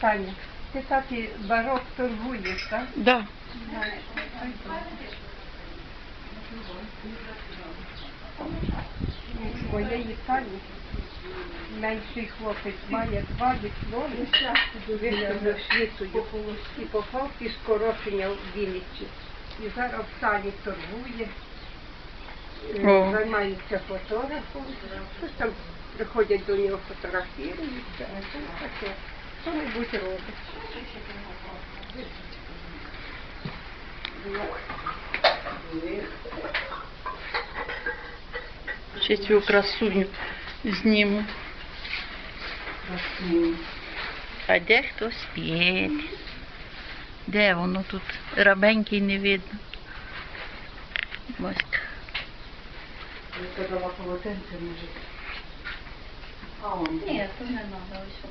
Таня, ти так і барок торгуєш, так? Да. Моєї Тані менший хлопець має два дипломи, виставив світою і попав під скорочення в Вінниці. І зараз в Тані торгує, О. займається фотографом, щось там приходять до нього фотографіруються, а що таке, що-небудь робить. Ще цю красуню зніму. А де хто спить? Де воно тут? Рабенький не видно. Ось. Сказала полотенце може. А он. Ні, то не треба ось що